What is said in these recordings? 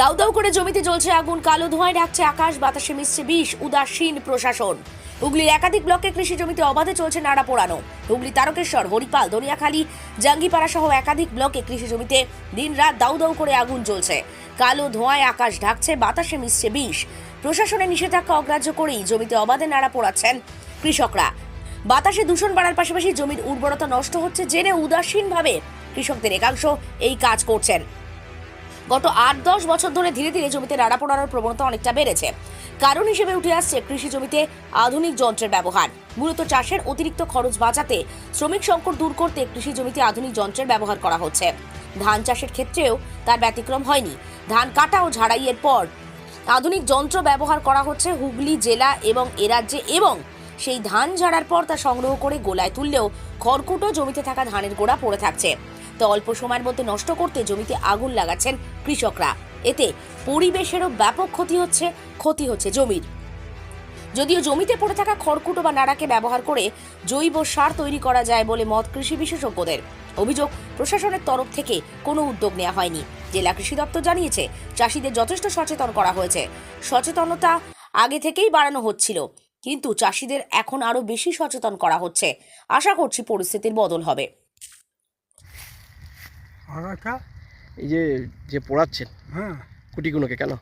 দাউ দাউ করে জমিতে জ্বলছে আগুন, কালো ধোঁয়ায় ঢাকছে আকাশ, বাতাসে মিশছে বিষ, উদাসীন প্রশাসন। হুগলির একাধিক ব্লকে কৃষি জমিতে অবাধে চলছে নাড়া পোড়ানো। হুগলি তারকেশ্বর, হরিপাল দরিয়াখালী জাঙ্গিপাড়া সহ একাধিক ব্লকে কৃষি জমিতে দিনরাত দাউ দাউ করে আগুন জ্বলছে। কালো ধোঁয়ায় আকাশ ঢাকছে, বাতাসে মিশছে বিষ। প্রশাসনের নিষেধাজ্ঞা অগ্রাহ্য করেই জমিতে অবাধে নাড়া পোড়াচ্ছেন কৃষকরা। বাতাসে দূষণ বাড়ার পাশাপাশি জমির উর্বরতা নষ্ট হচ্ছে জেনে উদাসীনভাবে কৃষকদের একাংশ এই কাজ করছেন। গত আট দশ বছর ধরে ধীরে ধীরে জমিতে নাড়া পোড়ানোর প্রবণতা অনেকটা বেড়েছে। কারণ হিসেবে উঠে আসছে কৃষি জমিতে আধুনিক যন্ত্রের ব্যবহার। মূলত চাষের অতিরিক্ত খরচ বাঁচাতে শ্রমিক সংকট দূর করতে কৃষি জমিতে আধুনিক যন্ত্রের ব্যবহার করা হচ্ছে। ধান চাষের ক্ষেত্রেও তার ব্যতিক্রম হয়নি। ধান কাটা ও ঝাড়াইয়ের পর আধুনিক যন্ত্র ব্যবহার করা হচ্ছে হুগলি জেলা এবং এ রাজ্যে এবং সেই ধান ঝাড়ার পর তা সংগ্রহ করে গোলায় তুললেও খড়কুটো জমিতে থাকা ধানের গোড়া পড়ে থাকছে। তো অল্প সময়ের মধ্যে নষ্ট করতে জমিতে আগুন লাগাচ্ছেন কৃষকরা। এতে পরিবেশেরও ব্যাপক ক্ষতি হচ্ছে ক্ষতি হচ্ছে জমির। যদিও জমিতে পড়ে থাকা খড়কুটো বা নাড়াকে ব্যবহার করে জৈব সার তৈরি করা যায় বলে মত কৃষি বিশেষজ্ঞদের। অভিযোগ, প্রশাসনের তরফ থেকে কোনো উদ্যোগ নেওয়া হয়নি। জেলা কৃষি দপ্তর জানিয়েছে, চাষিদের যথেষ্ট সচেতন করা হয়েছে। সচেতনতা আগে থেকেই বাড়ানো হচ্ছিল, কিন্তু চাষিদের এখন আরও বেশি সচেতন করা হচ্ছে। আশা করছি পরিস্থিতির বদল হবে। আগাছা এই যে যে পড়াচ্ছেন হ্যাঁ। কুটিগুলোকে কেন?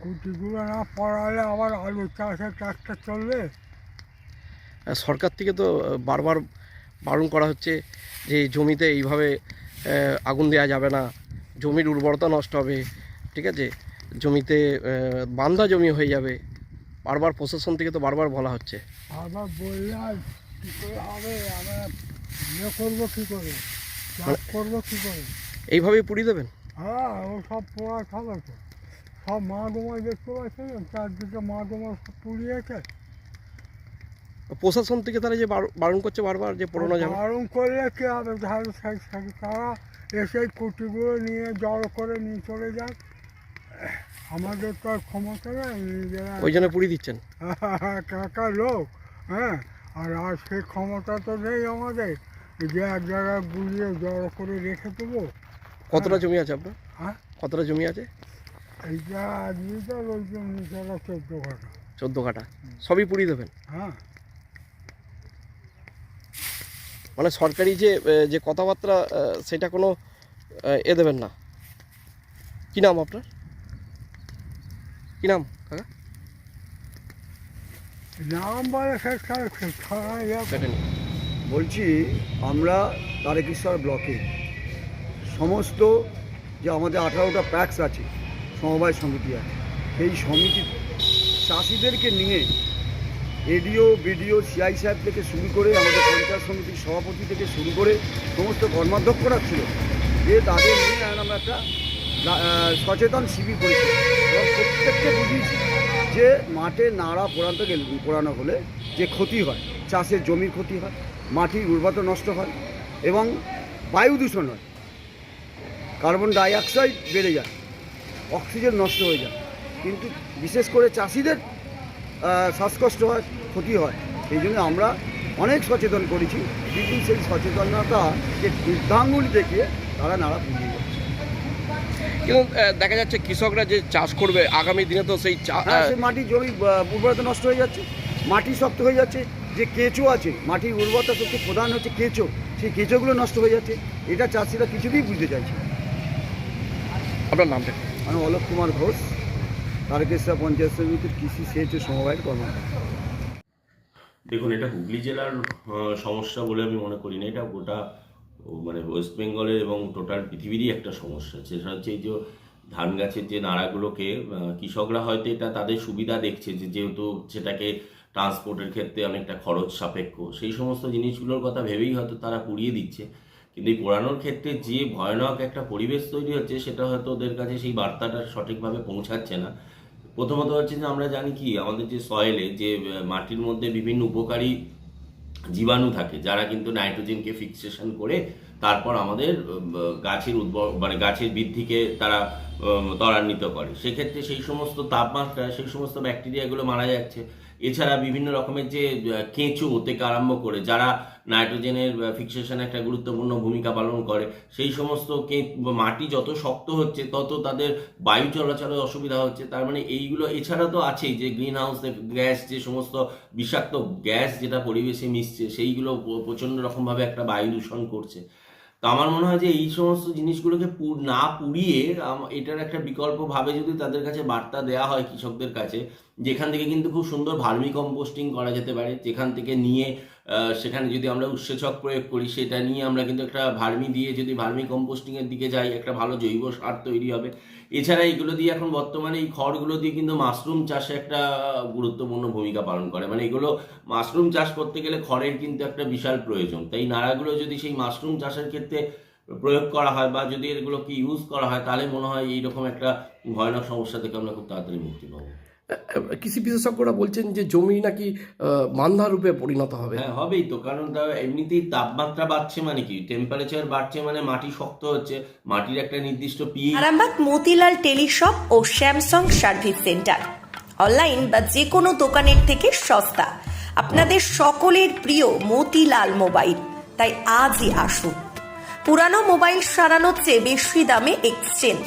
কুটিগুলো না পড়ালে আবার আলু চাষে চাষটা চলবে? সরকার থেকে তো বারবার বারণ করা হচ্ছে যে জমিতে এইভাবে আগুন দেওয়া যাবে না জমির উর্বরতা নষ্ট হবে ঠিক আছে? জমিতে বান্ধা জমি হয়ে যাবে। বারবার প্রশাসন থেকে তো বারবার বলা হচ্ছে। আবার বললে আর কী করে হবে? আমরা ইয়ে করব কী করে? করব কী করে? এইভাবেই পুড়িয়ে দেবেন? হ্যাঁ ও সব পোড়া খাবে তো। সব মা ডোমায় দেখতে পাচ্ছেন? চারদিকে সব পুড়িয়েছে। প্রশাসন থেকে তারা যে বার- বারণ করছে বারবার যে পোড়ানো যাবে বারণ করলে কী হবে? সাইড তারা এসে কুটিগুলো নিয়ে জড়ো করে নিয়ে চলে যায়। আমাদের তো আর ক্ষমতা নেই নিজেরা ওই জন্য পুড়িয়ে দিচ্ছেন? কাকা লোক হ্যাঁ। আর আর সেই ক্ষমতা তো নেই আমাদের। যে এক জায়গায় গুলিয়ে জড়ো করে রেখে দেবো। কতটা জমি আছে আপনার? হ্যাঁ? কতটা জমি আছে? এইটা নিতে বলছে নিচেরা চোদ্দ ঘটা চোদ্দ কাটা সবই পুড়িয়ে দেবেন? হ্যাঁ। মানে সরকারি যে যে কথাবার্তা সেটা কোনো এ দেবেন না? কি নাম আপনার? কি নাম কাকা? নাম বলে ছাড়া পেটেন বলছি, আমরা তারেকেশ্বর ব্লকে সমস্ত যে আমাদের আঠারোটা প্যাক্স আছে, সমবায় সমিতি আছে, সেই সমিতি চাষিদেরকে নিয়ে এডিও, বিডিও, সিআই সাহেব থেকে শুরু করে আমাদের পঞ্চায়েত সমিতির সভাপতি থেকে শুরু করে সমস্ত কর্মাধ্যক্ষরা ছিল। যে তাদের নিয়ে আমরা একটা সচেতন শিবির করেছি। এবং প্রত্যেককে বুঝিয়েছি যে মাঠে নাড়া পোড়াতে গেলে পোড়ানো হলে যে ক্ষতি হয়, চাষের জমির ক্ষতি হয় মাটির উর্বরতা নষ্ট হয় এবং বায়ু দূষণ হয়। কার্বন ডাইঅক্সাইড বেড়ে যায় অক্সিজেন নষ্ট হয়ে যায়। কিন্তু বিশেষ করে চাষিদের শ্বাসকষ্ট হয় ক্ষতি হয়। সেই জন্য আমরা অনেক সচেতন করেছি। কিন্তু সেই সচেতনতা যে বৃদ্ধাঙ্গুলি দেখিয়ে তারা নাড়া পুড়িয়ে যাচ্ছে। কিন্তু দেখা যাচ্ছে কৃষকরা যে চাষ করবে আগামী দিনে তো সেই হ্যাঁ মাটির জমি উর্বরতা নষ্ট হয়ে যাচ্ছে মাটি শক্ত হয়ে যাচ্ছে। যে কেঁচো আছে মাটির উর্বরতা শক্তি প্রধান হচ্ছে কেঁচো সেই কেঁচোগুলো নষ্ট হয়ে যাচ্ছে। এটা চাষিরা কিছুতেই বুঝতে চাইছে না। আপনার নামটা? আমি অলোক কুমার ঘোষ তারকেশ্বর পঞ্চায়েত সমিতির কৃষি সেচ ও সমবায়ের কর্মকর্তা। দেখুন এটা হুগলি জেলার সমস্যা বলে আমি মনে করি না। এটা গোটা ও মানে ওয়েস্ট বেঙ্গলের এবং টোটাল পৃথিবীরই একটা সমস্যা। সেটা হচ্ছে এই যে ধান গাছের যে নাড়াগুলোকে কৃষকরা হয়তো এটা তাদের সুবিধা দেখছে যে যেহেতু সেটাকে ট্রান্সপোর্টের ক্ষেত্রে অনেকটা খরচ সাপেক্ষ। সেই সমস্ত জিনিসগুলোর কথা ভেবেই হয়তো তারা পুড়িয়ে দিচ্ছে। কিন্তু এই পোড়ানোর ক্ষেত্রে যে ভয়ানক একটা পরিবেশ তৈরি হচ্ছে, সেটা হয়তো ওদের কাছে সেই বার্তাটা সঠিকভাবে পৌঁছাচ্ছে না। প্রথমত হচ্ছে যে আমরা জানি কি, আমাদের যে সয়েলে যে মাটির মধ্যে বিভিন্ন উপকারী জীবাণু থাকে, যারা কিন্তু নাইট্রোজেনকে ফিক্সেশন করে তারপর আমাদের গাছের উদ্ভব মানে গাছের বৃদ্ধিকে তারা ত্বরান্বিত করে। সেক্ষেত্রে সেই সমস্ত তাপমাত্রা, সেই সমস্ত ব্যাকটেরিয়াগুলো মারা যাচ্ছে। এছাড়া বিভিন্ন রকমের যে কেঁচো থেকে আরম্ভ করে যারা নাইট্রোজেনের ফিক্সেশন একটা গুরুত্বপূর্ণ ভূমিকা পালন করে, সেই সমস্ত কে- মাটি যত শক্ত হচ্ছে, তত তাদের বায়ু চলাচলের অসুবিধা হচ্ছে। তার মানে এইগুলো এছাড়া তো আছেই যে গ্রিন হাউস গ্যাস যে সমস্ত বিষাক্ত গ্যাস যেটা পরিবেশে মিশছে, সেইগুলো প্রচণ্ড রকমভাবে একটা বায়ু দূষণ করছে। তো আমার মনে হয় যে, এই সমস্ত জিনিসগুলোকে না পুড়িয়ে এটার একটা বিকল্পভাবে যদি তাদের কাছে বার্তা দেওয়া হয় কৃষকদের কাছে যেখান থেকে কিন্তু খুব সুন্দর ভার্মি কম্পোস্টিং করা যেতে পারে, যেখান থেকে নিয়ে সেখানে যদি আমরা উৎসেচক প্রয়োগ করি, সেটা নিয়ে আমরা কিন্তু একটা ভার্মি দিয়ে যদি ভার্মি কম্পোস্টিংয়ের দিকে যাই, একটা ভালো জৈব সার তৈরি হবে। এছাড়া এইগুলো দিয়ে এখন বর্তমানে এই খড়গুলো দিয়ে কিন্তু মাশরুম চাষে একটা গুরুত্বপূর্ণ ভূমিকা পালন করে। মানে এগুলো মাশরুম চাষ করতে গেলে খড়ের কিন্তু একটা বিশাল প্রয়োজন। তাই নাড়াগুলো যদি সেই মাশরুম চাষের ক্ষেত্রে প্রয়োগ করা হয় বা যদি এগুলোকে ইউজ করা হয়, তাহলে মনে হয় এইরকম একটা ভয়ানক সমস্যা থেকে আমরা খুব তাড়াতাড়ি মুক্তি পাবো। কৃষি বিশেষজ্ঞরা বলছেন যে জমি নাকি মান্ধা রূপে পরিণত হবে। হ্যাঁ হবেই তো। কারণ এমনিতেই তাপমাত্রা বাড়ছে মানে কি? টেম্পারেচার বাড়ছে মানে মাটি শক্ত হচ্ছে। মাটির একটা নির্দিষ্ট পিএইচ আরামবাগ মতিলাল টেলিশপ ও স্যামসাং সার্ভিস সেন্টার। অনলাইন বা যে কোনো দোকানের থেকে সস্তা। আপনাদের সকলের প্রিয় মতিলাল মোবাইল। তাই আজই আসুন। পুরানো মোবাইল সারানোর চেয়ে বেশি দামে এক্সচেঞ্জ